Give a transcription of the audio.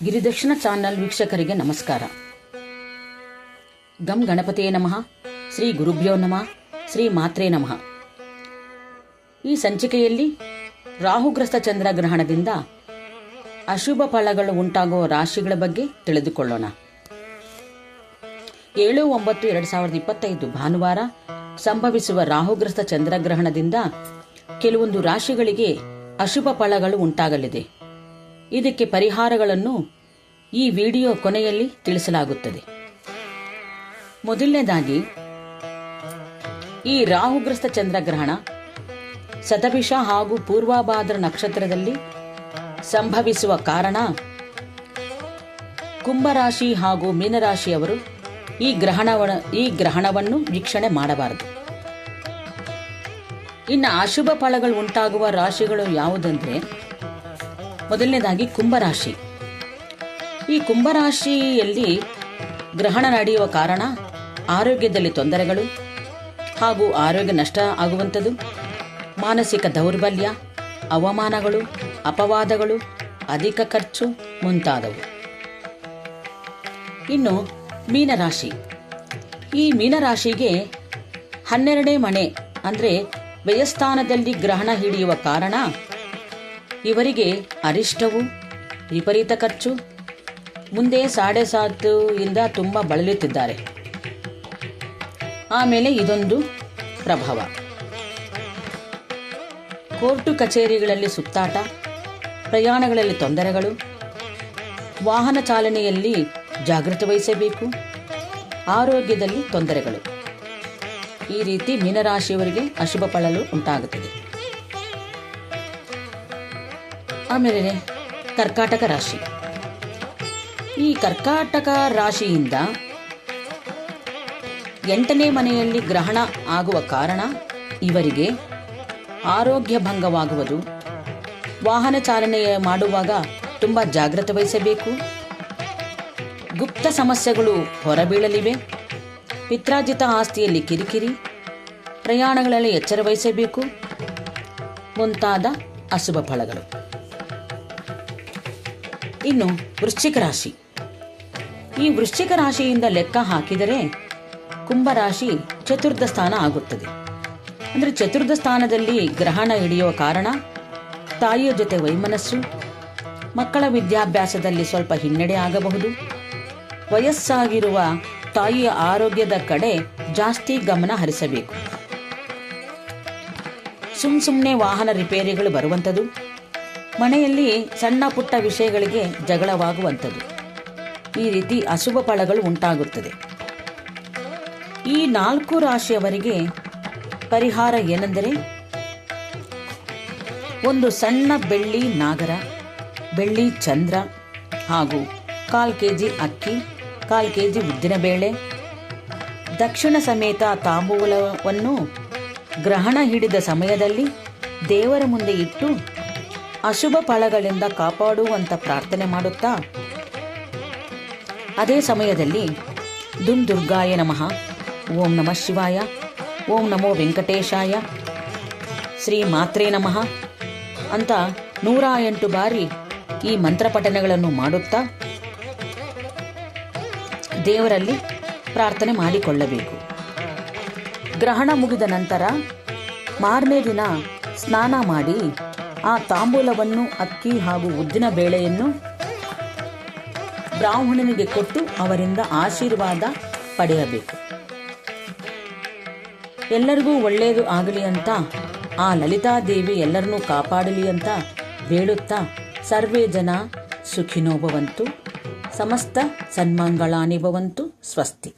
ತ್ರಿದಕ್ಷಿಣ channel ವೀಕ್ಷಕರಿಗೆ ನಮಸ್ಕಾರ. ಗಂ ಗಣಪತಿಯೇ ನಮಃ, ಶ್ರೀ ಗುರುಭ್ಯೋ ನಮಃ, ಶ್ರೀ ಮಾತ್ರೇ ನಮಃ. ಈ ಸಂಚಿಕೆಯಲ್ಲಿ ರಾಹುಗ್ರಸ್ತ ಚಂದ್ರಗ್ರಹಣದಿಂದ ಅಶುಭ ಫಲಗಳು ಉಂಟಾಗುವ ರಾಶಿಗಳ ಬಗ್ಗೆ ತಿಳಿದುಕೊಳ್ಳೋಣ. ಏಳು, ಒಂಬತ್ತು, ಎರಡು ಸಾವಿರದ ಇಪ್ಪತ್ತೈದು ಭಾನುವಾರ ಸಂಭವಿಸುವ ರಾಹುಗ್ರಸ್ತ ಚಂದ್ರಗ್ರಹಣದಿಂದ ಕೆಲವೊಂದು ರಾಶಿಗಳಿಗೆ ಅಶುಭ ಫಲಗಳು ಉಂಟಾಗಲಿದೆ. ಇದಕ್ಕೆ ಪರಿಹಾರಗಳನ್ನು ಈ ವಿಡಿಯೋ ಕೊನೆಯಲ್ಲಿ ತಿಳಿಸಲಾಗುತ್ತದೆ. ಮೊದಲನೇದಾಗಿ, ಈ ರಾಹುಗ್ರಸ್ತ ಚಂದ್ರಗ್ರಹಣ ಶತಭಿಷ ಹಾಗೂ ಪೂರ್ವಾಭಾದ್ರ ನಕ್ಷತ್ರದಲ್ಲಿ ಸಂಭವಿಸುವ ಕಾರಣ ಕುಂಭರಾಶಿ ಹಾಗೂ ಮೀನರಾಶಿಯವರು ಈ ಗ್ರಹಣವ ಈ ಗ್ರಹಣವನ್ನು ವೀಕ್ಷಣೆ ಮಾಡಬಾರದು. ಇನ್ನು ಅಶುಭ ಫಲಗಳು ಉಂಟಾಗುವ ರಾಶಿಗಳು ಯಾವುದಂದ್ರೆ ಮೊದಲನೇದಾಗಿ ಕುಂಭರಾಶಿ. ಈ ಕುಂಭರಾಶಿಯಲ್ಲಿ ಗ್ರಹಣ ನಡೆಯುವ ಕಾರಣ ಆರೋಗ್ಯದಲ್ಲಿ ತೊಂದರೆಗಳು ಹಾಗೂ ಆರೋಗ್ಯ ನಷ್ಟ ಆಗುವಂಥದ್ದು, ಮಾನಸಿಕ ದೌರ್ಬಲ್ಯ, ಅವಮಾನಗಳು, ಅಪವಾದಗಳು, ಅಧಿಕ ಖರ್ಚು ಮುಂತಾದವು. ಇನ್ನು ಮೀನರಾಶಿ. ಈ ಮೀನರಾಶಿಗೆ ಹನ್ನೆರಡನೇ ಮನೆ ಅಂದರೆ ವ್ಯಯಸ್ಥಾನದಲ್ಲಿ ಗ್ರಹಣ ಹಿಡಿಯುವ ಕಾರಣ ಇವರಿಗೆ ಅರಿಷ್ಟವು ವಿಪರೀತ ಖರ್ಚು. ಮುಂದೆ ಸಾಡೆ ಸಾತು ಇಂದ ತುಂಬ ಬಳಲುತ್ತಿದ್ದಾರೆ. ಆಮೇಲೆ ಇದೊಂದು ಪ್ರಭಾವ. ಕೋರ್ಟು ಕಚೇರಿಗಳಲ್ಲಿ ಸುತ್ತಾಟ, ಪ್ರಯಾಣಗಳಲ್ಲಿ ತೊಂದರೆಗಳು, ವಾಹನ ಚಾಲನೆಯಲ್ಲಿ ಜಾಗೃತಿ ವಹಿಸಬೇಕು, ಆರೋಗ್ಯದಲ್ಲಿ ತೊಂದರೆಗಳು. ಈ ರೀತಿ ಮೀನರಾಶಿಯವರಿಗೆ ಅಶುಭ ಪಳಲು ಉಂಟಾಗುತ್ತದೆ. ಆಮೇಲೆ ಕರ್ಕಾಟಕ ರಾಶಿ. ಈ ಕರ್ಕಾಟಕ ರಾಶಿಯಿಂದ ಎಂಟನೇ ಮನೆಯಲ್ಲಿ ಗ್ರಹಣ ಆಗುವ ಕಾರಣ ಇವರಿಗೆ ಆರೋಗ್ಯ ಭಂಗವಾಗುವುದು. ವಾಹನ ಚಾಲನೆ ಮಾಡುವಾಗ ತುಂಬ ಜಾಗ್ರತೆ ವಹಿಸಬೇಕು. ಗುಪ್ತ ಸಮಸ್ಯೆಗಳು ಹೊರಬೀಳಲಿವೆ. ಪಿತ್ರಾರ್ಜಿತ ಆಸ್ತಿಯಲ್ಲಿ ಕಿರಿಕಿರಿ, ಪ್ರಯಾಣಗಳಲ್ಲಿ ಎಚ್ಚರ ವಹಿಸಬೇಕು. ಮುಂತಾದ ಅಶುಭ ಫಲಗಳು. ಇನ್ನು ವೃಶ್ಚಿಕ ರಾಶಿ. ಈ ವೃಶ್ಚಿಕ ರಾಶಿಯಿಂದ ಲೆಕ್ಕ ಹಾಕಿದರೆ ಕುಂಭರಾಶಿ ಚತುರ್ಥ ಸ್ಥಾನ ಆಗುತ್ತದೆ. ಅಂದರೆ ಚತುರ್ಥ ಸ್ಥಾನದಲ್ಲಿ ಗ್ರಹಣ ಹಿಡಿಯುವ ಕಾರಣ ತಾಯಿಯ ಜೊತೆ ವೈಮನಸ್ಸು, ಮಕ್ಕಳ ವಿದ್ಯಾಭ್ಯಾಸದಲ್ಲಿ ಸ್ವಲ್ಪ ಹಿನ್ನಡೆ ಆಗಬಹುದು. ವಯಸ್ಸಾಗಿರುವ ತಾಯಿಯ ಆರೋಗ್ಯದ ಕಡೆ ಜಾಸ್ತಿ ಗಮನ ಹರಿಸಬೇಕು. ಸುಮ್ ಸುಮ್ಮನೆ ವಾಹನ ರಿಪೇರಿಗಳು ಬರುವಂಥದ್ದು. ಮನೆಯಲ್ಲಿ ಸಣ್ಣ ಪುಟ್ಟ ವಿಷಯಗಳಿಗೆ ಜಗಳವಾಗುವಂಥದ್ದು. ಈ ರೀತಿ ಅಶುಭ ಫಲಗಳು ಉಂಟಾಗುತ್ತದೆ. ಈ ನಾಲ್ಕು ರಾಶಿಯವರಿಗೆ ಪರಿಹಾರ ಏನೆಂದರೆ, ಒಂದು ಸಣ್ಣ ಬೆಳ್ಳಿ ನಾಗರ, ಬೆಳ್ಳಿ ಚಂದ್ರ ಹಾಗೂ ಕಾಲು ಕೆ ಜಿ ಅಕ್ಕಿ, ಕಾಲು ಕೆ ಜಿ ಉದ್ದಿನಬೇಳೆ ದಕ್ಷಿಣ ಸಮೇತ ತಾಂಬೂಲವನ್ನು ಗ್ರಹಣ ಹಿಡಿದ ಸಮಯದಲ್ಲಿ ದೇವರ ಮುಂದೆ ಇಟ್ಟು ಅಶುಭ ಫಲಗಳಿಂದ ಕಾಪಾಡುವಂತ ಪ್ರಾರ್ಥನೆ ಮಾಡುತ್ತಾ? ಅದೇ ಸಮಯದಲ್ಲಿ ದುಂ ದುರ್ಗಾಯ ನಮಃ. ಓಂ ನಮಃ ಶಿವಾಯ. ಓಂ ನಮೋ ವೆಂಕಟೇಶಾಯ. ಶ್ರೀ ಮಾತ್ರೇ ನಮಃ. ಅಂತ ನೂರ ಎಂಟು ಬಾರಿ ಈ ಮಂತ್ರ ಪಠನೆಗಳನ್ನು ಮಾಡುತ್ತಾ ದೇವರಲ್ಲಿ ಪ್ರಾರ್ಥನೆ ಮಾಡಿಕೊಳ್ಳಬೇಕು. ಗ್ರಹಣ ಮುಗಿದ ನಂತರ ಮಾರನೇ ದಿನ ಸ್ನಾನ ಮಾಡಿ ಆ ತಾಂಬೂಲವನ್ನು ಅಕ್ಕಿ ಹಾಗೂ ಉದ್ದಿನ ಬೇಳೆಯನ್ನು ಬ್ರಾಹ್ಮಣನಿಗೆ ಕೊಟ್ಟು ಅವರಿಂದ ಆಶೀರ್ವಾದ ಪಡೆಯಬೇಕು. ಎಲ್ಲರಿಗೂ ಒಳ್ಳೆಯದು ಆಗಲಿ ಅಂತ ಆ ಲಲಿತಾದೇವಿ ಎಲ್ಲರನ್ನೂ ಕಾಪಾಡಲಿ ಅಂತ ಬೇಡುತ್ತಾ ಸರ್ವೇ ಜನ ಸುಖಿನೋ ಭವಂತು ಸಮಸ್ತ ಸನ್ಮಂಗಳಾನಿ ಭವಂತು ಸ್ವಸ್ತಿ.